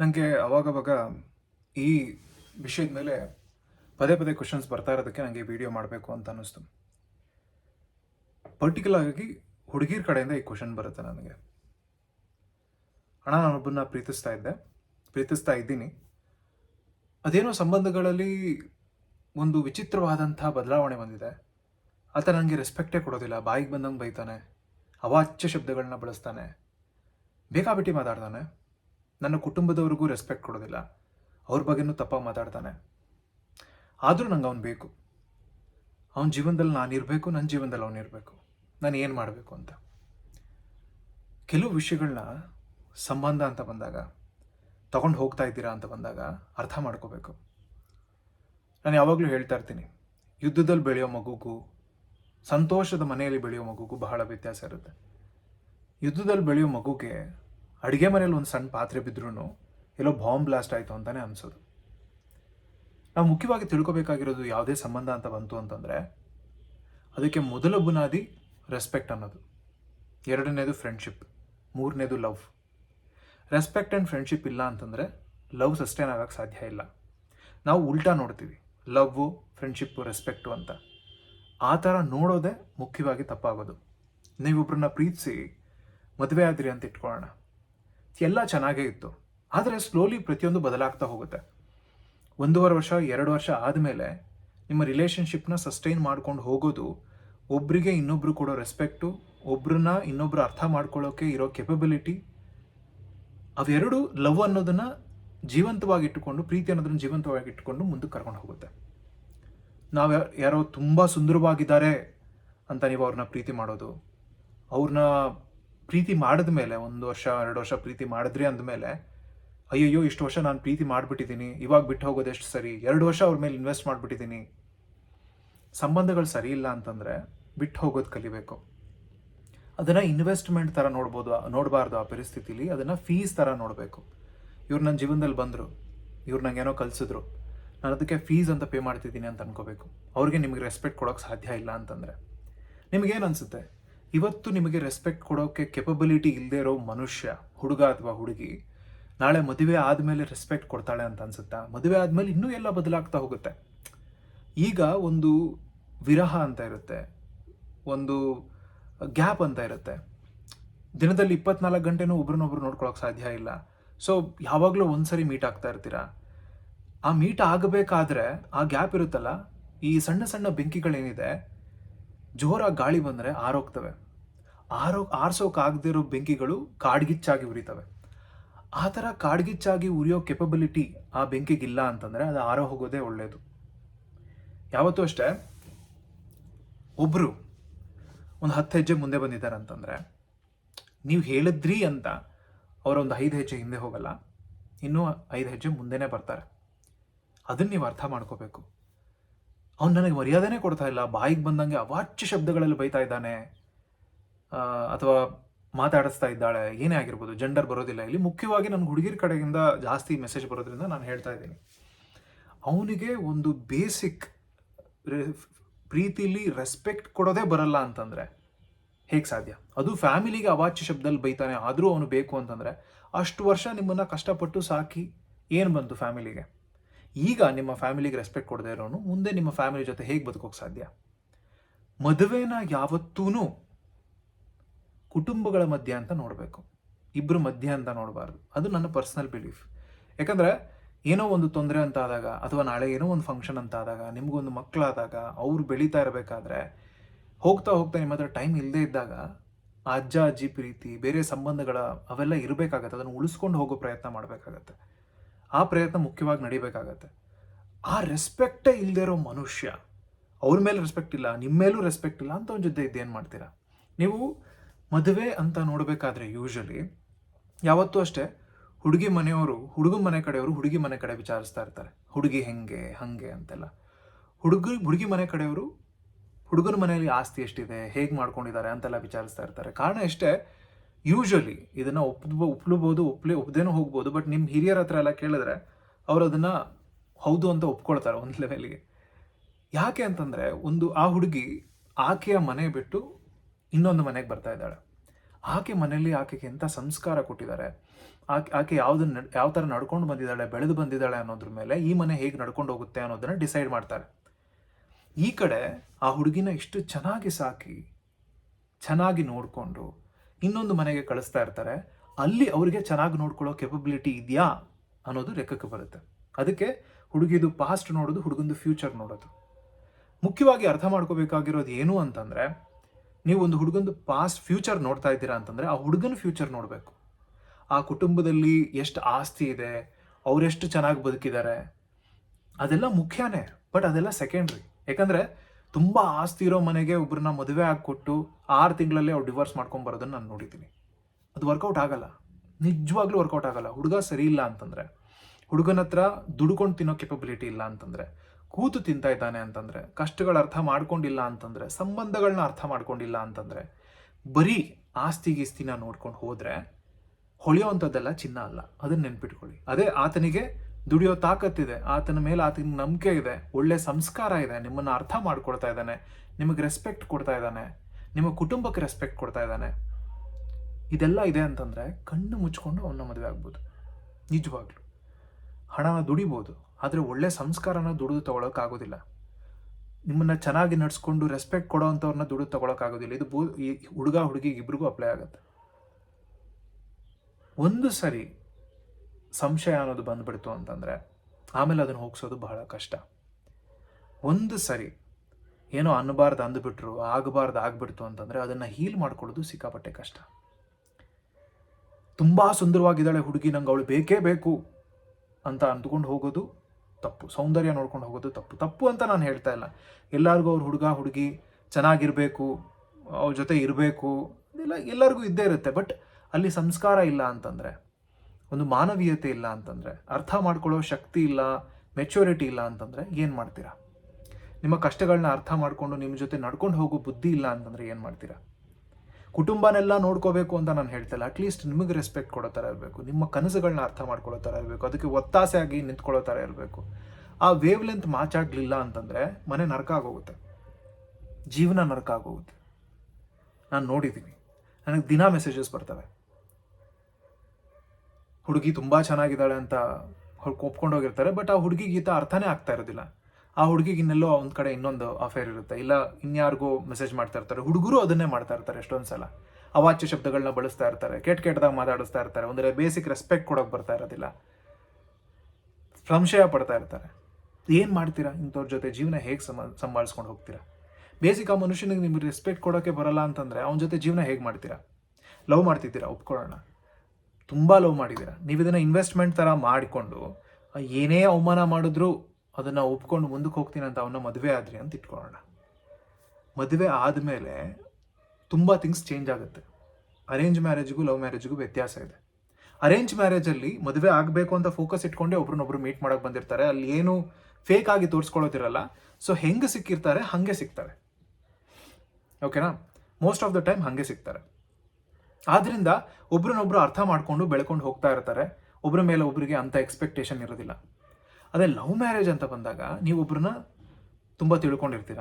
ನನಗೆ ಅವಾಗವಾಗ ಈ ವಿಷಯದ ಮೇಲೆ ಪದೇ ಪದೇ ಕ್ವಶನ್ಸ್ ಬರ್ತಾ ಇರೋದಕ್ಕೆ ನನಗೆ ವಿಡಿಯೋ ಮಾಡಬೇಕು ಅಂತ ಅನ್ನಿಸ್ತು. ಪರ್ಟಿಕ್ಯುಲರ್ ಆಗಿ ಹುಡುಗಿರ ಕಡೆಯಿಂದ ಈ ಕ್ವಶನ್ ಬರುತ್ತೆ ನನಗೆ. ಹಣ ನಾನೊಬ್ಬನ್ನ ಪ್ರೀತಿಸ್ತಾ ಇದ್ದೆ. ಪ್ರೀತಿಸ್ತಾ ಇದ್ದೀನಿ. ಅದೇನೋ ಸಂಬಂಧಗಳಲ್ಲಿ ಒಂದು ವಿಚಿತ್ರವಾದಂಥ ಬದಲಾವಣೆ ಬಂದಿದೆ. ಆತ ನನಗೆ ರೆಸ್ಪೆಕ್ಟೇ ಕೊಡೋದಿಲ್ಲ. ಬಾಯಿಗೆ ಬಂದಂಗೆ ಬೈತಾನೆ. ಅವಾಚ್ಯ ಶಬ್ದಗಳನ್ನ ಬಳಸ್ತಾನೆ. ಬೇಕಾಬಿಟ್ಟಿ ಮಾತಾಡ್ತಾನೆ. ನನ್ನ ಕುಟುಂಬದವ್ರಿಗೂ ರೆಸ್ಪೆಕ್ಟ್ ಕೊಡೋದಿಲ್ಲ. ಅವ್ರ ಬಗ್ಗೆನೂ ತಪ್ಪಾಗಿ ಮಾತಾಡ್ತಾನೆ. ಆದರೂ ನಂಗೆ ಅವ್ನು ಬೇಕು. ಅವನ ಜೀವನದಲ್ಲಿ ನಾನು ಇರಬೇಕು ನನ್ನ ಜೀವನದಲ್ಲಿ ಅವನು ಇರಬೇಕು. ನಾನು ಏನು ಮಾಡಬೇಕು ಅಂತ. ಕೆಲವು ವಿಷಯಗಳನ್ನ ಸಂಬಂಧ ಅಂತ ಬಂದಾಗ, ತಗೊಂಡು ಹೋಗ್ತಾ ಇದ್ದೀರಾ ಅಂತ ಬಂದಾಗ ಅರ್ಥ ಮಾಡ್ಕೋಬೇಕು. ನಾನು ಯಾವಾಗಲೂ ಹೇಳ್ತಾ ಇರ್ತೀನಿ, ಯುದ್ಧದಲ್ಲಿ ಬೆಳೆಯೋ ಮಗುಗೂ, ಸಂತೋಷದ ಮನೆಯಲ್ಲಿ ಬೆಳೆಯೋ ಮಗುಗೂ ಬಹಳ ವ್ಯತ್ಯಾಸ ಇರುತ್ತೆ. ಯುದ್ಧದಲ್ಲಿ ಬೆಳೆಯೋ ಮಗುಗೆ ಅಡುಗೆ ಮನೇಲಿ ಒಂದು ಸಣ್ಣ ಪಾತ್ರೆ ಬಿದ್ದರೂ ಎಲ್ಲೋ ಬಾಂಬ್ ಬ್ಲಾಸ್ಟ್ ಆಯಿತು ಅಂತಲೇ ಅನಿಸೋದು. ನಾವು ಮುಖ್ಯವಾಗಿ ತಿಳ್ಕೊಬೇಕಾಗಿರೋದು ಯಾವುದೇ ಸಂಬಂಧ ಅಂತ ಬಂತು ಅಂತಂದರೆ ಅದಕ್ಕೆ ಮೊದಲ ಬುನಾದಿ ರೆಸ್ಪೆಕ್ಟ್ ಅನ್ನೋದು. ಎರಡನೇದು ಫ್ರೆಂಡ್ಶಿಪ್ ಮೂರನೇದು ಲವ್ ರೆಸ್ಪೆಕ್ಟ್ ಆ್ಯಂಡ್ ಫ್ರೆಂಡ್ಶಿಪ್ ಇಲ್ಲ ಅಂತಂದರೆ ಲವ್ ಸಸ್ಟೈನ್ ಆಗೋಕ್ಕೆ ಸಾಧ್ಯ ಇಲ್ಲ. ನಾವು ಉಲ್ಟಾ ನೋಡ್ತೀವಿ ಲವ್ವು ಫ್ರೆಂಡ್ಶಿಪ್ಪು ರೆಸ್ಪೆಕ್ಟು ಅಂತ. ಆ ಥರ ನೋಡೋದೇ ಮುಖ್ಯವಾಗಿ ತಪ್ಪಾಗೋದು. ನೀವೊಬ್ಬರನ್ನ ಪ್ರೀತಿಸಿ ಮದುವೆ ಆದ್ರಿ ಅಂತ ಇಟ್ಕೊಳ್ಳೋಣ ಎಲ್ಲ ಚೆನ್ನಾಗೇ ಇತ್ತು. ಆದರೆ ಸ್ಲೋಲಿ ಪ್ರತಿಯೊಂದು ಬದಲಾಗ್ತಾ ಹೋಗುತ್ತೆ. ಒಂದೂವರೆ ವರ್ಷ, ಎರಡು ವರ್ಷ ಆದಮೇಲೆ ನಿಮ್ಮ ರಿಲೇಷನ್ಶಿಪ್ನ ಸಸ್ಟೈನ್ ಮಾಡ್ಕೊಂಡು ಹೋಗೋದು ಒಬ್ಬರಿಗೆ ಇನ್ನೊಬ್ರು ಕೊಡೋ ರೆಸ್ಪೆಕ್ಟು ಒಬ್ರನ್ನ ಇನ್ನೊಬ್ರು ಅರ್ಥ ಮಾಡ್ಕೊಳ್ಳೋಕೆ ಇರೋ ಕೆಪಬಿಲಿಟಿ ಅವೆರಡು ಲವ್ ಅನ್ನೋದನ್ನು ಜೀವಂತವಾಗಿ ಇಟ್ಟುಕೊಂಡು, ಪ್ರೀತಿ ಅನ್ನೋದನ್ನು ಜೀವಂತವಾಗಿ ಇಟ್ಟುಕೊಂಡು ಮುಂದಕ್ಕೆ ಕರ್ಕೊಂಡು ಹೋಗುತ್ತೆ. ನಾವು ಯಾರೋ ತುಂಬ ಸುಂದರವಾಗಿದ್ದಾರೆ ಅಂತ ನೀವು ಅವ್ರನ್ನ ಪ್ರೀತಿ ಮಾಡೋದು, ಅವ್ರನ್ನ ಪ್ರೀತಿ ಮಾಡಿದ ಮೇಲೆ, ಒಂದು ವರ್ಷ, ಎರಡು ವರ್ಷ ಪ್ರೀತಿ ಮಾಡಿದ್ರಿ ಅಂದಮೇಲೆ, ಅಯ್ಯಯ್ಯೋ, ಇಷ್ಟು ವರ್ಷ ನಾನು ಪ್ರೀತಿ ಮಾಡಿಬಿಟ್ಟಿದ್ದೀನಿ ಇವಾಗ ಬಿಟ್ಟು ಹೋಗೋದು ಎಷ್ಟು ಸರಿ, ಎರಡು ವರ್ಷ ಅವ್ರ ಮೇಲೆ ಇನ್ವೆಸ್ಟ್ ಮಾಡಿಬಿಟ್ಟಿದ್ದೀನಿ ಸಂಬಂಧಗಳು ಸರಿ ಇಲ್ಲ ಅಂತಂದರೆ ಬಿಟ್ಟು ಹೋಗೋದು ಕಲಿಬೇಕು. ಅದನ್ನು ಇನ್ವೆಸ್ಟ್ಮೆಂಟ್ ಥರ ನೋಡ್ಬೋದು, ನೋಡಬಾರ್ದು ಆ ಪರಿಸ್ಥಿತಿಲಿ, ಅದನ್ನು ಫೀಸ್ ಥರ ನೋಡಬೇಕು. ಇವ್ರು ನನ್ನ ಜೀವನದಲ್ಲಿ ಬಂದರು, ಇವ್ರು ನಂಗೆ ಏನೋ ಕಲಿಸಿದ್ರು, ನಾನು ಅದಕ್ಕೆ ಫೀಸ್ ಅಂತ ಪೇ ಮಾಡ್ತಿದ್ದೀನಿ ಅಂತ ಅನ್ಕೋಬೇಕು. ಅವ್ರಿಗೆ ನಿಮಗೆ ರೆಸ್ಪೆಕ್ಟ್ ಕೊಡೋಕ್ಕೆ ಸಾಧ್ಯ ಇಲ್ಲ ಅಂತಂದರೆ. ನಿಮಗೇನು ಅನಿಸುತ್ತೆ? ಇವತ್ತು ನಿಮಗೆ ರೆಸ್ಪೆಕ್ಟ್ ಕೊಡೋಕ್ಕೆ ಕೆಪಬಿಲಿಟಿ ಇಲ್ಲದೆ ಇರೋ ಮನುಷ್ಯ, ಹುಡುಗ ಅಥವಾ ಹುಡುಗಿ, ನಾಳೆ ಮದುವೆ ಆದಮೇಲೆ ರೆಸ್ಪೆಕ್ಟ್ ಕೊಡ್ತಾಳೆ ಅಂತ ಅನ್ಸುತ್ತಾ? ಮದುವೆ ಆದಮೇಲೆ ಇನ್ನೂ ಎಲ್ಲ ಬದಲಾಗ್ತಾ ಹೋಗುತ್ತೆ. ಈಗ ಒಂದು ವಿರಹ ಅಂತ ಇರುತ್ತೆ, ಒಂದು ಗ್ಯಾಪ್ ಅಂತ ಇರುತ್ತೆ. ದಿನದಲ್ಲಿ ಇಪ್ಪತ್ನಾಲ್ಕು ಗಂಟೆನೂ ಒಬ್ರನ್ನೊಬ್ರು ನೋಡ್ಕೊಳಕ್ಕೆ ಸಾಧ್ಯ ಇಲ್ಲ. ಸೊ ಯಾವಾಗಲೂ ಒಂದ್ಸರಿ ಮೀಟ್ ಆಗ್ತಾ ಇರ್ತೀರಾ? ಆ ಮೀಟ್ ಆಗಬೇಕಾದ್ರೆ ಆ ಗ್ಯಾಪ್ ಇರುತ್ತಲ್ಲ, ಈ ಸಣ್ಣ ಸಣ್ಣ ಬೆಂಕಿಗಳೇನಿದೆ ಜೋರಾಗಿ ಗಾಳಿ ಬಂದರೆ ಆರೋಗ್ತವೆ. ಆರೋ ಆರ್ಸೋಕ್ಕಾಗದಿರೋ ಬೆಂಕಿಗಳು ಕಾಡ್ಗಿಚ್ಚಾಗಿ ಉರಿತವೆ. ಆ ಥರ ಕಾಡ್ಗಿಚ್ಚಾಗಿ ಉರಿಯೋ ಕೆಪಬಿಲಿಟಿ ಆ ಬೆಂಕಿಗಿಲ್ಲ ಅಂತಂದರೆ ಅದು ಆರೋ ಹೋಗೋದೇ ಒಳ್ಳೆಯದು ಯಾವತ್ತೂ ಅಷ್ಟೇ ಒಬ್ಬರು ಒಂದು ಹತ್ತು ಹೆಜ್ಜೆ ಮುಂದೆ ಬಂದಿದ್ದಾರೆ ಅಂತಂದರೆ ನೀವು ಹೇಳಿದ್ರಿ ಅಂತ ಅವರೊಂದು ಐದು ಹೆಜ್ಜೆ ಹಿಂದೆ ಹೋಗಲ್ಲ, ಇನ್ನೂ ಐದು ಹೆಜ್ಜೆ ಮುಂದೆನೇ ಬರ್ತಾರೆ. ಅದನ್ನು ನೀವು ಅರ್ಥ ಮಾಡ್ಕೋಬೇಕು. ಅವ್ನು ನನಗೆ ಮರ್ಯಾದೆನೇ ಕೊಡ್ತಾ ಇಲ್ಲ. ಬಾಯಿಗೆ ಬಂದಂಗೆ ಅವಾಚ್ಯ ಶಬ್ದಗಳಲ್ಲಿ ಬೈತಾ ಇದ್ದಾನೆ. ಅಥವಾ ಮಾತಾಡಿಸ್ತಾ ಇದ್ದಾಳೆ. ಏನೇ ಆಗಿರ್ಬೋದು ಜೆಂಡರ್ ಬರೋದಿಲ್ಲ. ಇಲ್ಲಿ ಮುಖ್ಯವಾಗಿ ನನ್ನ ಹುಡುಗಿರ ಕಡೆಯಿಂದ ಜಾಸ್ತಿ ಮೆಸೇಜ್ ಬರೋದ್ರಿಂದ ನಾನು ಹೇಳ್ತಾ ಇದ್ದೀನಿ. ಅವನಿಗೆ ಒಂದು ಬೇಸಿಕ್ ಪ್ರೀತಿಲಿ ರೆಸ್ಪೆಕ್ಟ್ ಕೊಡೋದೇ ಬರಲ್ಲ ಅಂತಂದರೆ ಹೇಗೆ ಸಾಧ್ಯ? ಅದು ಫ್ಯಾಮಿಲಿಗೆ ಅವಾಚ್ಯ ಶಬ್ದದಲ್ಲಿ ಬೈತಾನೆ. ಆದರೂ ಅವನು ಬೇಕು ಅಂತಂದರೆ ಅಷ್ಟು ವರ್ಷ ನಿಮ್ಮನ್ನು ಕಷ್ಟಪಟ್ಟು ಸಾಕಿ ಏನು ಬಂತು ಫ್ಯಾಮಿಲಿಗೆ? ಈಗ ನಿಮ್ಮ ಫ್ಯಾಮಿಲಿಗೆ ರೆಸ್ಪೆಕ್ಟ್ ಕೊಡದೇ ಇರೋನು, ಮುಂದೆ ನಿಮ್ಮ ಫ್ಯಾಮಿಲಿ ಜೊತೆ ಹೇಗೆ ಬದುಕೋಕೆ ಸಾಧ್ಯ? ಮದುವೆನ ಯಾವತ್ತೂ ಕುಟುಂಬಗಳ ಮಧ್ಯ ಅಂತ ನೋಡಬೇಕು. ಇಬ್ಬರು ಮಧ್ಯ ಅಂತ ನೋಡಬಾರ್ದು. ಅದು ನನ್ನ ಪರ್ಸನಲ್ ಬಿಲೀಫ್ ಯಾಕಂದರೆ ಏನೋ ಒಂದು ತೊಂದರೆ ಅಂತ ಆದಾಗ ಅಥವಾ ನಾಳೆ ಏನೋ ಒಂದು ಫಂಕ್ಷನ್ ಅಂತ ಆದಾಗ, ನಿಮಗೊಂದು ಮಕ್ಕಳಾದಾಗ ಅವ್ರು ಬೆಳೀತಾ ಇರಬೇಕಾದ್ರೆ ಹೋಗ್ತಾ ಹೋಗ್ತಾ ನಿಮ್ಮ ಹತ್ರ ಟೈಮ್ ಇಲ್ಲದೇ ಇದ್ದಾಗ ಅಜ್ಜ, ಅಜ್ಜಿ ಪ್ರೀತಿ, ಬೇರೆ ಸಂಬಂಧಗಳ ಅವೆಲ್ಲ ಇರಬೇಕಾಗತ್ತೆ. ಅದನ್ನು ಉಳಿಸ್ಕೊಂಡು ಹೋಗೋ ಪ್ರಯತ್ನ ಮಾಡಬೇಕಾಗತ್ತೆ. ಆ ಪ್ರಯತ್ನ ಮುಖ್ಯವಾಗಿ ನಡಿಬೇಕಾಗತ್ತೆ. ಆ ರೆಸ್ಪೆಕ್ಟೇ ಇಲ್ಲದೆ ಇರೋ ಮನುಷ್ಯ, ಅವ್ರ ಮೇಲೆ ರೆಸ್ಪೆಕ್ಟ್ ಇಲ್ಲ ನಿಮ್ಮ ಮೇಲೂ ರೆಸ್ಪೆಕ್ಟ್ ಇಲ್ಲ ಅಂತ ಜೊತೆ ಇದ್ದೇನು ಮಾಡ್ತೀರಾ? ನೀವು ಮದುವೆ ಅಂತ ನೋಡಬೇಕಾದ್ರೆ ಯೂಶಲಿ ಯಾವತ್ತೂ ಅಷ್ಟೇ ಹುಡುಗಿ ಮನೆಯವರು, ಹುಡುಗನ ಮನೆ ಕಡೆಯವರು ಹುಡುಗಿ ಮನೆ ಕಡೆ ವಿಚಾರಿಸ್ತಾ ಇರ್ತಾರೆ. ಹುಡುಗಿ ಹೆಂಗೆ, ಹಂಗೆ ಅಂತೆಲ್ಲ. ಹುಡುಗ, ಹುಡುಗಿ ಮನೆ ಕಡೆಯವರು ಹುಡುಗನ ಮನೆಯಲ್ಲಿ ಆಸ್ತಿ ಎಷ್ಟಿದೆ, ಹೇಗೆ ಮಾಡ್ಕೊಂಡಿದ್ದಾರೆ ಅಂತೆಲ್ಲ ವಿಚಾರಿಸ್ತಾ ಇರ್ತಾರೆ. ಕಾರಣ ಎಷ್ಟೇ ಯೂಶಲಿ ಇದನ್ನು ಒಪ್ಪ, ಒಪ್ಲಬೋದು, ಒಪ್ಲಿ ಒಪ್ಪದೇನೂ ಹೋಗ್ಬೋದು ಬಟ್ ನಿಮ್ಮ ಹಿರಿಯರ ಹತ್ರ ಎಲ್ಲ ಕೇಳಿದ್ರೆ ಅವ್ರು ಅದನ್ನು ಹೌದು ಅಂತ ಒಪ್ಕೊಳ್ತಾರೆ ಒಂದು ಲೆವೆಲ್ಗೆ ಯಾಕೆ ಅಂತಂದರೆ ಒಂದು ಆ ಹುಡುಗಿ ಆಕೆಯ ಮನೆ ಬಿಟ್ಟು ಇನ್ನೊಂದು ಮನೆಗೆ ಬರ್ತಾ ಇದ್ದಾಳೆ. ಆಕೆ ಮನೆಯಲ್ಲಿ ಆಕೆಗೆ ಎಂಥ ಸಂಸ್ಕಾರ ಕೊಟ್ಟಿದ್ದಾರೆ? ಆಕೆ ಆಕೆ ಯಾವ್ದನ್ನ ಯಾವ ಥರ ನಡ್ಕೊಂಡು ಬಂದಿದ್ದಾಳೆ, ಬೆಳೆದು ಬಂದಿದ್ದಾಳೆ ಅನ್ನೋದ್ರ ಮೇಲೆ ಈ ಮನೆ ಹೇಗೆ ನಡ್ಕೊಂಡು ಹೋಗುತ್ತೆ ಅನ್ನೋದನ್ನ ಡಿಸೈಡ್ ಮಾಡ್ತಾರೆ. ಈ ಕಡೆ ಆ ಹುಡುಗಿನ ಇಷ್ಟು ಚೆನ್ನಾಗಿ ಸಾಕಿ, ಚೆನ್ನಾಗಿ ನೋಡಿಕೊಂಡು ಇನ್ನೊಂದು ಮನೆಗೆ ಕಳಿಸ್ತಾ ಇರ್ತಾರೆ. ಅಲ್ಲಿ ಅವರಿಗೆ ಚೆನ್ನಾಗಿ ನೋಡ್ಕೊಳ್ಳೋ ಕೆಪಬಿಲಿಟಿ ಇದೆಯಾ ಅನ್ನೋದು ಲೆಕ್ಕಕ್ಕೆ ಬರುತ್ತೆ. ಅದಕ್ಕೆ ಹುಡುಗಿದು ಪಾಸ್ಟ್ ನೋಡೋದು, ಹುಡುಗಂದು ಫ್ಯೂಚರ್ ನೋಡೋದು. ಮುಖ್ಯವಾಗಿ ಅರ್ಥ ಮಾಡ್ಕೋಬೇಕಾಗಿರೋದು ಏನು ಅಂತಂದರೆ, ನೀವು ಒಂದು ಹುಡುಗಂದು ಪಾಸ್ಟ್ ಫ್ಯೂಚರ್ ನೋಡ್ತಾ ಇದ್ದೀರಾ ಅಂತಂದರೆ, ಆ ಹುಡುಗನ ಫ್ಯೂಚರ್ ನೋಡಬೇಕು. ಆ ಕುಟುಂಬದಲ್ಲಿ ಎಷ್ಟು ಆಸ್ತಿ ಇದೆ, ಅವರೆಷ್ಟು ಚೆನ್ನಾಗಿ ಬದುಕಿದ್ದಾರೆ, ಅದೆಲ್ಲ ಮುಖ್ಯನೇ ಬಟ್ ಅದೆಲ್ಲ ಸೆಕೆಂಡ್ರಿ ಯಾಕಂದ್ರೆ ತುಂಬಾ ಆಸ್ತಿ ಇರೋ ಮನೆಗೆ ಒಬ್ಬರನ್ನ ಮದುವೆ ಆಗಿಕೊಟ್ಟು ಆರು ತಿಂಗಳಲ್ಲಿ ಅವ್ರು ಡಿವೋರ್ಸ್ ಮಾಡ್ಕೊಂಡ್ ಬರೋದನ್ನ ನಾನು ನೋಡಿದ್ದೀನಿ. ಅದು ವರ್ಕೌಟ್ ಆಗಲ್ಲ. ನಿಜವಾಗ್ಲೂ ವರ್ಕೌಟ್ ಆಗಲ್ಲ. ಹುಡುಗ ಸರಿ ಇಲ್ಲ ಅಂತಂದರೆ, ಹುಡುಗನ ಹತ್ರ ದುಡ್ಕೊಂಡು ತಿನ್ನೋ ಕೆಪಬಿಲಿಟಿ ಇಲ್ಲ ಅಂತಂದರೆ, ಕೂತು ತಿಂತಾ ಇದ್ದಾನೆ ಅಂತಂದರೆ, ಕಷ್ಟಗಳ ಅರ್ಥ ಮಾಡ್ಕೊಂಡಿಲ್ಲ ಅಂತಂದರೆ ಸಂಬಂಧಗಳನ್ನ ಅರ್ಥ ಮಾಡ್ಕೊಂಡಿಲ್ಲ ಅಂತಂದರೆ, ಬರೀ ಆಸ್ತಿ ಗೀಸ್ತಿನ ನೋಡ್ಕೊಂಡು ಹೊಳೆಯೋ ಅಂಥದ್ದೆಲ್ಲ ಚಿನ್ನ ಅಲ್ಲ. ಅದನ್ನು ನೆನ್ಪಿಟ್ಕೊಳ್ಳಿ. ಅದೇ ಆತನಿಗೆ ದುಡಿಯೋ ತಾಕತ್ತಿದೆ. ಆತನ ಮೇಲೆ ಆತನ ನಂಬಿಕೆ ಇದೆ. ಒಳ್ಳೆ ಸಂಸ್ಕಾರ ಇದೆ. ನಿಮ್ಮನ್ನು ಅರ್ಥ ಮಾಡ್ಕೊಳ್ತಾ ಇದ್ದಾನೆ. ನಿಮಗೆ ರೆಸ್ಪೆಕ್ಟ್ ಕೊಡ್ತಾ ಇದ್ದಾನೆ. ನಿಮ್ಮ ಕುಟುಂಬಕ್ಕೆ ರೆಸ್ಪೆಕ್ಟ್ ಕೊಡ್ತಾ ಇದ್ದಾನೆ. ಇದೆಲ್ಲ ಇದೆ ಅಂತಂದರೆ ಕಣ್ಣು ಮುಚ್ಕೊಂಡು ಅವನ ಮದುವೆ ಆಗ್ಬೋದು. ನಿಜವಾಗ್ಲು. ಹಣನ ದುಡಿಬೋದು. ಆದರೆ ಒಳ್ಳೆ ಸಂಸ್ಕಾರನ ದುಡಿದು ತಗೊಳೋಕ್ಕಾಗೋದಿಲ್ಲ. ನಿಮ್ಮನ್ನ ಚೆನ್ನಾಗಿ ನಡ್ಸ್ಕೊಂಡು ರೆಸ್ಪೆಕ್ಟ್ ಕೊಡೋ ಅಂಥವ್ರನ್ನ ದುಡಿದು ತಗೊಳಕ್ಕಾಗೋದಿಲ್ಲ. ಇದು ಬೂ ಈ ಹುಡುಗ, ಹುಡುಗಿಗೆ ಇಬ್ರಿಗೂ ಅಪ್ಲೈ ಆಗುತ್ತೆ. ಒಂದು ಸರಿ ಸಂಶಯ ಅನ್ನೋದು ಬಂದ್ಬಿಡ್ತು ಅಂತಂದರೆ ಆಮೇಲೆ ಅದನ್ನು ಹೋಗ್ಸೋದು ಬಹಳ ಕಷ್ಟ. ಒಂದು ಸರಿ ಏನೋ ಅನ್ನಬಾರ್ದು ಅಂದ್ಬಿಟ್ರು, ಆಗಬಾರ್ದು ಆಗ್ಬಿಡ್ತು ಅಂತಂದರೆ ಅದನ್ನು ಹೀಲ್ ಮಾಡ್ಕೊಳ್ಳೋದು ಸಿಕ್ಕಾಪಟ್ಟೆ ಕಷ್ಟ. ತುಂಬ ಸುಂದರವಾಗಿದ್ದಾಳೆ ಹುಡುಗಿ, ನಂಗೆ ಅವಳು ಬೇಕೇ ಬೇಕು ಅಂತ ಅಂದ್ಕೊಂಡು ಹೋಗೋದು ತಪ್ಪು. ಸೌಂದರ್ಯ ನೋಡ್ಕೊಂಡು ಹೋಗೋದು ತಪ್ಪು. ತಪ್ಪು ಅಂತ ನಾನು ಹೇಳ್ತಾ ಇಲ್ಲ. ಎಲ್ಲರಿಗೂ ಅವ್ರ ಹುಡುಗ, ಹುಡುಗಿ ಚೆನ್ನಾಗಿರಬೇಕು, ಅವ್ರ ಜೊತೆ ಇರಬೇಕು ಎಲ್ಲ ಎಲ್ಲರಿಗೂ ಇದ್ದೇ ಇರುತ್ತೆ. ಬಟ್ ಅಲ್ಲಿ ಸಂಸ್ಕಾರ ಇಲ್ಲ ಅಂತಂದ್ರೆ ಒಂದು ಮಾನವೀಯತೆ ಇಲ್ಲ ಅಂತಂದರೆ, ಅರ್ಥ ಮಾಡ್ಕೊಳ್ಳೋ ಶಕ್ತಿ ಇಲ್ಲ ಮೆಚುರಿಟಿ ಇಲ್ಲ ಅಂತಂದರೆ ಏನು ಮಾಡ್ತೀರಾ? ನಿಮ್ಮ ಕಷ್ಟಗಳನ್ನ ಅರ್ಥ ಮಾಡಿಕೊಂಡು ನಿಮ್ಮ ಜೊತೆ ನಡ್ಕೊಂಡು ಹೋಗೋ ಬುದ್ಧಿ ಇಲ್ಲ ಅಂತಂದರೆ ಏನು ಮಾಡ್ತೀರಾ? ಕುಟುಂಬನೆಲ್ಲ ನೋಡ್ಕೋಬೇಕು ಅಂತ ನಾನು ಹೇಳ್ತಿಲ್ಲ ಅಟ್ಲೀಸ್ಟ್ ನಿಮಗೆ ರೆಸ್ಪೆಕ್ಟ್ ಕೊಡೋ ಥರ ಇರಬೇಕು. ನಿಮ್ಮ ಕನಸುಗಳನ್ನ ಅರ್ಥ ಮಾಡ್ಕೊಳ್ಳೋ ಥರ ಇರಬೇಕು. ಅದಕ್ಕೆ ಒತ್ತಾಸೆ ಆಗಿ ನಿಂತ್ಕೊಳ್ಳೋ ಥರ ಇರಬೇಕು. ಆ ವೇವ್ ಲೆಂತ್ ಮಾಚಾಡ್ಲಿಲ್ಲ ಅಂತಂದರೆ ಮನೆ ನರಕ ಆಗೋಗುತ್ತೆ. ಜೀವನ ನರಕ ಆಗೋಗುತ್ತೆ. ನಾನು ನೋಡಿದ್ದೀನಿ ನನಗೆ ದಿನ ಮೆಸೇಜಸ್ ಬರ್ತವೆ. ಹುಡುಗಿ ತುಂಬ ಚೆನ್ನಾಗಿದ್ದಾಳೆ ಅಂತ ಒಪ್ಕೊಂಡು ಹೋಗಿರ್ತಾರೆ ಬಟ್ ಆ ಹುಡುಗಿ ಗೀತ ಅರ್ಥನೇ ಆಗ್ತಾ ಇರೋದಿಲ್ಲ. ಆ ಹುಡುಗಿಗೆ ಇನ್ನೆಲ್ಲೋ ಒಂದ್ ಕಡೆ ಇನ್ನೊಂದು ಅಫೇರ್ ಇರುತ್ತೆ. ಇಲ್ಲ, ಇನ್ಯಾರಿಗೂ ಮೆಸೇಜ್ ಮಾಡ್ತಾ ಇರ್ತಾರೆ. ಹುಡುಗರು ಅದನ್ನೇ ಮಾಡ್ತಾ ಇರ್ತಾರೆ ಎಷ್ಟೊಂದು ಸಲ. ಅವಾಚ್ಯ ಶಬ್ದಗಳನ್ನ ಬಳಸ್ತಾ ಇರ್ತಾರೆ ಕೆಟ್ಟ ಕೆಟ್ಟದಾಗ ಮಾತಾಡಿಸ್ತಾ ಇರ್ತಾರೆ ಒಂದ್ರೆ ಬೇಸಿಕ್ ರೆಸ್ಪೆಕ್ಟ್ ಕೊಡೋಕೆ ಬರ್ತಾ ಇರೋದಿಲ್ಲ. ಸಂಶಯ ಪಡ್ತಾ ಇರ್ತಾರೆ. ಏನು ಮಾಡ್ತೀರಾ? ಇಂಥವ್ರ ಜೊತೆ ಜೀವನ ಹೇಗೆ ಸಮ, ಸಂಭಾಳಿಸ್ಕೊಂಡು ಹೋಗ್ತೀರಾ? ಬೇಸಿಕ್ ಆ ಮನುಷ್ಯನಿಗೆ ನಿಮ್ಗೆ ರೆಸ್ಪೆಕ್ಟ್ ಕೊಡೋಕೆ ಬರಲ್ಲ ಅಂತಂದ್ರೆ ಅವನ ಜೊತೆ ಜೀವನ ಹೇಗೆ ಮಾಡ್ತೀರಾ? ಲವ್ ಮಾಡ್ತಿದ್ದೀರಾ? ಒಪ್ಕೊಳ್ಳೋಣ. ತುಂಬ ಲವ್ ಮಾಡಿದ್ದೀರ? ನೀವು ಇದನ್ನು ಇನ್ವೆಸ್ಟ್ಮೆಂಟ್ ಥರ ಮಾಡಿಕೊಂಡು ಏನೇ ಅವಮಾನ ಮಾಡಿದ್ರು ಅದನ್ನು ಒಪ್ಕೊಂಡು ಮುಂದಕ್ಕೆ ಹೋಗ್ತೀನಿ ಅಂತ ಅವನ್ನ ಮದುವೆ ಆದ್ರಿ ಅಂತ ಇಟ್ಕೊಳ್ಳೋಣ. ಮದುವೆ ಆದಮೇಲೆ ತುಂಬ ಥಿಂಗ್ಸ್ ಚೇಂಜ್ ಆಗುತ್ತೆ. ಅರೇಂಜ್ ಮ್ಯಾರೇಜ್ಗೂ ಲವ್ ಮ್ಯಾರೇಜ್ಗೂ ವ್ಯತ್ಯಾಸ ಇದೆ. ಅರೇಂಜ್ ಮ್ಯಾರೇಜಲ್ಲಿ ಮದುವೆ ಆಗಬೇಕು ಅಂತ ಫೋಕಸ್ ಇಟ್ಕೊಂಡೆ ಒಬ್ರನ್ನೊಬ್ರು ಮೀಟ್ ಮಾಡೋಕೆ ಬಂದಿರ್ತಾರೆ. ಅಲ್ಲಿ ಏನು ಫೇಕ್ ಆಗಿ ತೋರಿಸ್ಕೊಳ್ಳೋದಿರಲ್ಲ. ಸೊ ಹೆಂಗೆ ಸಿಕ್ಕಿರ್ತಾರೆ? ಹಾಗೆ ಸಿಗ್ತಾರೆ ಓಕೆನಾ ಮೋಸ್ಟ್ ಆಫ್ ದ ಟೈಮ್ ಹಾಗೆ ಸಿಗ್ತಾರೆ ಆದ್ರಿಂದ ಒಬ್ರನ್ನೊಬ್ರು ಅರ್ಥ ಮಾಡ್ಕೊಂಡು ಬೆಳ್ಕೊಂಡು ಹೋಗ್ತಾ ಇರ್ತಾರೆ. ಒಬ್ಬರ ಮೇಲೆ ಒಬ್ಬರಿಗೆ ಅಂತ ಎಕ್ಸ್ಪೆಕ್ಟೇಷನ್ ಇರೋದಿಲ್ಲ. ಅದೇ ಲವ್ ಮ್ಯಾರೇಜ್ ಅಂತ ಬಂದಾಗ ನೀವು ಒಬ್ರನ್ನ ತುಂಬ ತಿಳ್ಕೊಂಡಿರ್ತೀರ?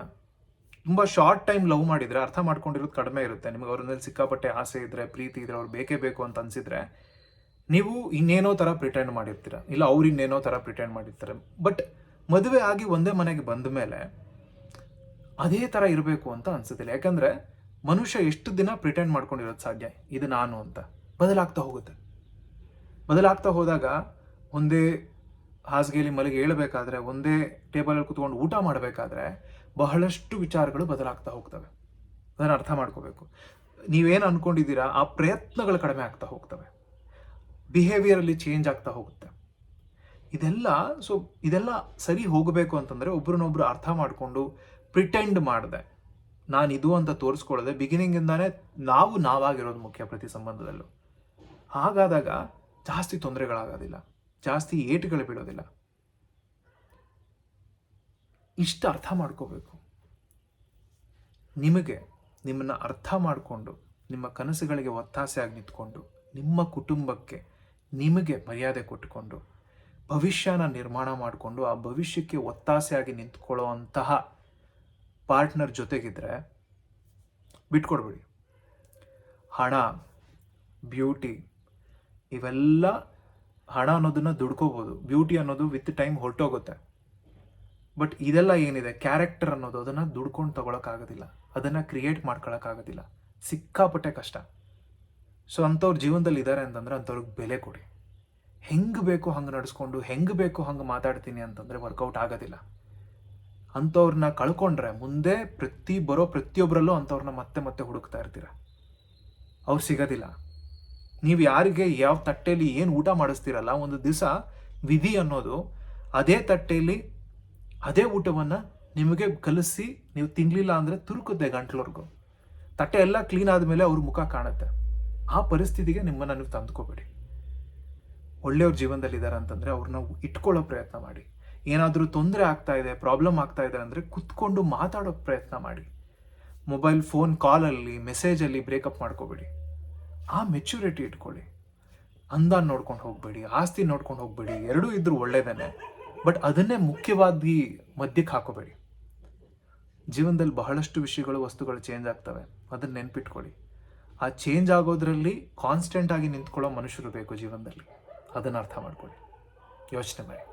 ತುಂಬ ಶಾರ್ಟ್ ಟೈಮ್ ಲವ್ ಮಾಡಿದರೆ ಅರ್ಥ ಮಾಡ್ಕೊಂಡಿರೋದು ಕಡಿಮೆ ಇರುತ್ತೆ. ನಿಮಗೆ ಅವ್ರ ಮೇಲೆ ಸಿಕ್ಕಾಪಟ್ಟೆ ಆಸೆ ಇದ್ರೆ, ಪ್ರೀತಿ ಇದ್ರೆ, ಅವ್ರು ಬೇಕೇ ಬೇಕು ಅಂತ ಅನ್ಸಿದ್ರೆ ನೀವು ಇನ್ನೇನೋ ಥರ ಪ್ರಿಟೆಂಡ್ ಮಾಡಿರ್ತೀರ? ಇಲ್ಲ ಅವ್ರು ಇನ್ನೇನೋ ಥರ ಪ್ರಿಟೆಂಡ್ ಮಾಡಿರ್ತಾರೆ. ಬಟ್ ಮದುವೆ ಆಗಿ ಒಂದೇ ಮನೆಗೆ ಬಂದ ಮೇಲೆ ಅದೇ ಥರ ಇರಬೇಕು ಅಂತ ಅನಿಸುತ್ತಿಲ್ಲ ಯಾಕಂದ್ರೆ ಮನುಷ್ಯ ಎಷ್ಟು ದಿನ ಪ್ರಿಟೆಂಡ್ ಮಾಡ್ಕೊಂಡಿರೋದು ಸಾಧ್ಯ? ಇದು ನಾನು ಅಂತ. ಬದಲಾಗ್ತಾ ಹೋಗುತ್ತೆ. ಬದಲಾಗ್ತಾ ಹೋದಾಗ ಒಂದೇ ಹಾಸಿಗೆಯಲ್ಲಿ ಮಲಗಿ ಹೇಳಬೇಕಾದ್ರೆ ಒಂದೇ ಟೇಬಲಲ್ಲಿ ಕುತ್ಕೊಂಡು ಊಟ ಮಾಡಬೇಕಾದ್ರೆ ಬಹಳಷ್ಟು ವಿಚಾರಗಳು ಬದಲಾಗ್ತಾ ಹೋಗ್ತವೆ. ಅದನ್ನು ಅರ್ಥ ಮಾಡ್ಕೋಬೇಕು. ನೀವೇನು ಅನ್ಕೊಂಡಿದ್ದೀರಾ, ಆ ಪ್ರಯತ್ನಗಳು ಕಡಿಮೆ ಆಗ್ತಾ ಹೋಗ್ತವೆ. ಬಿಹೇವಿಯರಲ್ಲಿ ಚೇಂಜ್ ಆಗ್ತಾ ಹೋಗುತ್ತೆ. ಇದೆಲ್ಲ ಸೊ ಇದೆಲ್ಲ ಸರಿ ಹೋಗಬೇಕು ಅಂತಂದ್ರೆ ಒಬ್ರನ್ನೊಬ್ರು ಅರ್ಥ ಮಾಡಿಕೊಂಡು ಪ್ರಿಟೆಂಡ್ ಮಾಡಿದೆ. ನಾನು ಇದು ಅಂತ ತೋರಿಸ್ಕೊಳ್ಳದೆ ಬಿಗಿನಿಂಗ್ ಇಂದಾನೆ ನಾವು ನಾವಾಗಿರೋದು ಮುಖ್ಯ ಪ್ರತಿ ಸಂಬಂಧದಲ್ಲೂ. ಹಾಗಾದಾಗ ಜಾಸ್ತಿ ತೊಂದರೆಗಳಾಗೋದಿಲ್ಲ. ಜಾಸ್ತಿ ಏಟುಗಳು ಬೀಳೋದಿಲ್ಲ. ಇಷ್ಟು ಅರ್ಥ ಮಾಡ್ಕೋಬೇಕು. ನಿಮಗೆ ನಿಮ್ಮನ್ನ ಅರ್ಥ ಮಾಡಿಕೊಂಡು, ನಿಮ್ಮ ಕನಸುಗಳಿಗೆ ಒತ್ತಾಸೆಯಾಗಿ ನಿಂತ್ಕೊಂಡು, ನಿಮ್ಮ ಕುಟುಂಬಕ್ಕೆ ನಿಮಗೆ ಮರ್ಯಾದೆ ಕೊಟ್ಟುಕೊಂಡು, ಭವಿಷ್ಯನ ನಿರ್ಮಾಣ ಮಾಡಿಕೊಂಡು, ಆ ಭವಿಷ್ಯಕ್ಕೆ ಒತ್ತಾಸೆಯಾಗಿ ನಿಂತ್ಕೊಳ್ಳೋ ಅಂತಹ ಪಾರ್ಟ್ನರ್ ಜೊತೆಗಿದ್ರೆ ಬಿಟ್ಕೊಡ್ಬೇಡಿ. ಹಣ, ಬ್ಯೂಟಿ ಇವೆಲ್ಲ ಹಣ ಅನ್ನೋದನ್ನ ದುಡ್ಕೋಬೋದು. ಬ್ಯೂಟಿ ಅನ್ನೋದು ವಿತ್ ಟೈಮ್ ಹೊರಟೋಗುತ್ತೆ. ಬಟ್ ಇದೆಲ್ಲ ಏನಿದೆ? ಕ್ಯಾರೆಕ್ಟರ್ ಅನ್ನೋದು ಅದನ್ನು ದುಡ್ಕೊಂಡು ತಗೊಳಕ್ಕಾಗೋದಿಲ್ಲ. ಅದನ್ನು ಕ್ರಿಯೇಟ್ ಮಾಡ್ಕೊಳಕ್ಕಾಗೋದಿಲ್ಲ. ಸಿಕ್ಕಾಪಟ್ಟೆ ಕಷ್ಟ. ಸೊ ಅಂಥವ್ರ ಜೀವನದಲ್ಲಿ ಇದ್ದಾರೆ ಅಂತಂದ್ರೆ ಅಂಥವ್ರಿಗೆ ಬೆಲೆ ಕೊಡಿ. ಹೆಂಗೆ ಬೇಕೋ ಹಂಗೆ ನಡೆಸ್ಕೊಂಡು, ಹೆಂಗೆ ಬೇಕೋ ಹಂಗೆ ಮಾತಾಡ್ತೀನಿ ಅಂತಂದರೆ ವರ್ಕೌಟ್ ಆಗೋದಿಲ್ಲ. ಅಂಥವ್ರನ್ನ ಕಳ್ಕೊಂಡ್ರೆ ಮುಂದೆ ಪ್ರತಿ ಬರೋ ಪ್ರತಿಯೊಬ್ಬರಲ್ಲೂ ಅಂಥವ್ರನ್ನ ಮತ್ತೆ ಮತ್ತೆ ಹುಡುಕ್ತಾ ಇರ್ತೀರ. ಅವ್ರು ಸಿಗೋದಿಲ್ಲ. ನೀವು ಯಾರಿಗೆ ಯಾವ ತಟ್ಟೆಯಲ್ಲಿ ಏನು ಊಟ ಮಾಡಿಸ್ತೀರಲ್ಲ, ಒಂದು ದಿವಸ ವಿಧಿ ಅನ್ನೋದು ಅದೇ ತಟ್ಟೆಯಲ್ಲಿ ಅದೇ ಊಟವನ್ನು ನಿಮಗೆ ಕಲಿಸಿ ನೀವು ತಿನ್ನಲಿಲ್ಲ ಅಂದರೆ ತುರುಕುತ್ತೆ ಗಂಟ್ಲವರೆಗೂ ತಟ್ಟೆ ಎಲ್ಲ ಕ್ಲೀನ್ ಆದಮೇಲೆ ಅವ್ರ ಮುಖ ಕಾಣುತ್ತೆ. ಆ ಪರಿಸ್ಥಿತಿಗೆ ನಿಮ್ಮನ್ನು ನೀವು ತಂದುಕೋಬೇಡಿ. ಒಳ್ಳೆಯವ್ರ ಜೀವನದಲ್ಲಿದ್ದಾರೆ ಅಂತಂದರೆ ಅವ್ರನ್ನ ಇಟ್ಕೊಳ್ಳೋ ಪ್ರಯತ್ನ ಮಾಡಿ. ಏನಾದರೂ ತೊಂದರೆ ಆಗ್ತಾ ಇದೆ ಪ್ರಾಬ್ಲಮ್ ಆಗ್ತಾ ಇದೆ ಅಂದರೆ ಕುತ್ಕೊಂಡು ಮಾತಾಡೋ ಪ್ರಯತ್ನ ಮಾಡಿ. ಮೊಬೈಲ್ ಫೋನ್ ಕಾಲಲ್ಲಿ ಮೆಸೇಜಲ್ಲಿ ಬ್ರೇಕಪ್ ಮಾಡ್ಕೋಬೇಡಿ. ಆ ಮೆಚ್ಯೂರಿಟಿ ಇಟ್ಕೊಳ್ಳಿ. ಅಂದ ನೋಡ್ಕೊಂಡು ಹೋಗಬೇಡಿ, ಆಸ್ತಿ ನೋಡ್ಕೊಂಡು ಹೋಗಬೇಡಿ, ಎರಡೂ ಇದ್ರೂ ಒಳ್ಳೇದೇನೆ. ಬಟ್ ಅದನ್ನೇ ಮುಖ್ಯವಾಗಿ ಮಧ್ಯಕ್ಕೆ ಹಾಕೋಬೇಡಿ. ಜೀವನದಲ್ಲಿ ಬಹಳಷ್ಟು ವಿಷಯಗಳು, ವಸ್ತುಗಳು ಚೇಂಜ್ ಆಗ್ತವೆ. ಅದನ್ನ ನೆನ್ಪಿಟ್ಕೊಳ್ಳಿ. ಆ ಚೇಂಜ್ ಆಗೋದ್ರಲ್ಲಿ ಕಾನ್ಸ್ಟೆಂಟ್ ಆಗಿ ನಿಂತ್ಕೊಳ್ಳೋ ಮನುಷ್ಯರು ಬೇಕು ಜೀವನದಲ್ಲಿ. ಅದನ್ನು ಅರ್ಥ ಮಾಡ್ಕೊಳ್ಳಿ. ಯೋಚನೆ ಮಾಡಿ.